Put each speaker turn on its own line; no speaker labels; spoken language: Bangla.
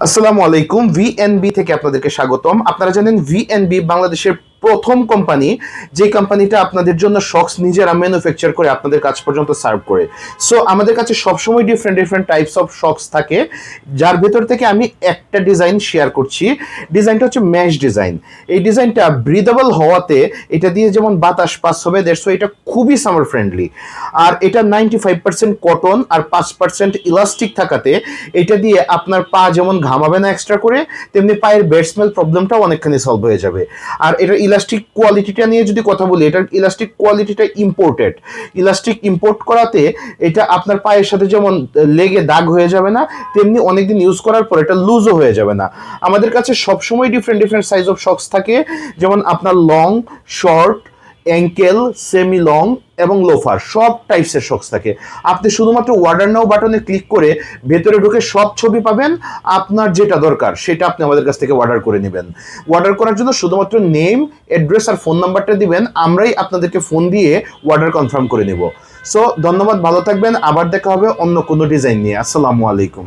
আসসালামু আলাইকুম ভিএনবি থেকে আপনাদেরকে স্বাগতম। আপনারা জানেন ভিএনবি বাংলাদেশের প্রথম কোম্পানি যে কোম্পানিটা আপনাদের জন্য শক্স নিজেরা ম্যানুফ্যাকচার করে আপনাদের কাছ পর্যন্ত সার্ভ করে। সো আমাদের কাছে সবসময় different different types of socks থাকে। যার ভেতর থেকে আমি একটা ডিজাইন শেয়ার করছি। ডিজাইনটা হচ্ছে ম্যাশ ডিজাইন এই ডিজাইনটা ব্রিদেবল হওয়াতে এটা দিয়ে যেমন বাতাস পাস হবে দেড়শো এটা খুবই সামার ফ্রেন্ডলি আর এটা নাইনটি ফাইভ পার্সেন্ট কটন আর পাঁচ পার্সেন্ট ইলাস্টিক থাকাতে এটা দিয়ে আপনার পা যেমন ঘামাবে না এক্সট্রা করে, তেমনি পায়ের বেড স্মেল প্রবলেমটাও অনেকখানি সলভ হয়ে যাবে। আর এটা ইলাস্টিক কোয়ালিটিটা নিয়ে যদি কথা বলি, এটার ইলাস্টিক কোয়ালিটিটা ইম্পোর্টেড ইলাস্টিক ইম্পোর্ট করাতে এটা আপনার পায়ের সাথে যেমন লেগে দাগ হয়ে যাবে না, তেমনি অনেকদিন ইউজ করার পর এটা লুজও হয়ে যাবে না। আমাদের কাছে সবসময় different different size of socks থাকে। যেমন আপনার long short ankle semi long এবং লোফার সব টাইপসের শক্স থাকে। আপনি শুধুমাত্র অর্ডার নাও বাটনে ক্লিক করে ভেতরে ঢুকে সব ছবি পাবেন, আপনার যেটা দরকার সেটা আপনি আমাদের কাছ থেকে অর্ডার করে নেবেন। অর্ডার করার জন্য শুধুমাত্র নেম অ্যাড্রেস আর ফোন নাম্বারটা দিবেন, আমরাই আপনাদেরকে ফোন দিয়ে অর্ডার কনফার্ম করে নেব। সো ধন্যবাদ, ভালো থাকবেন, আবার দেখা হবে অন্য কোনো ডিজাইন নিয়ে। আসসালামু আলাইকুম।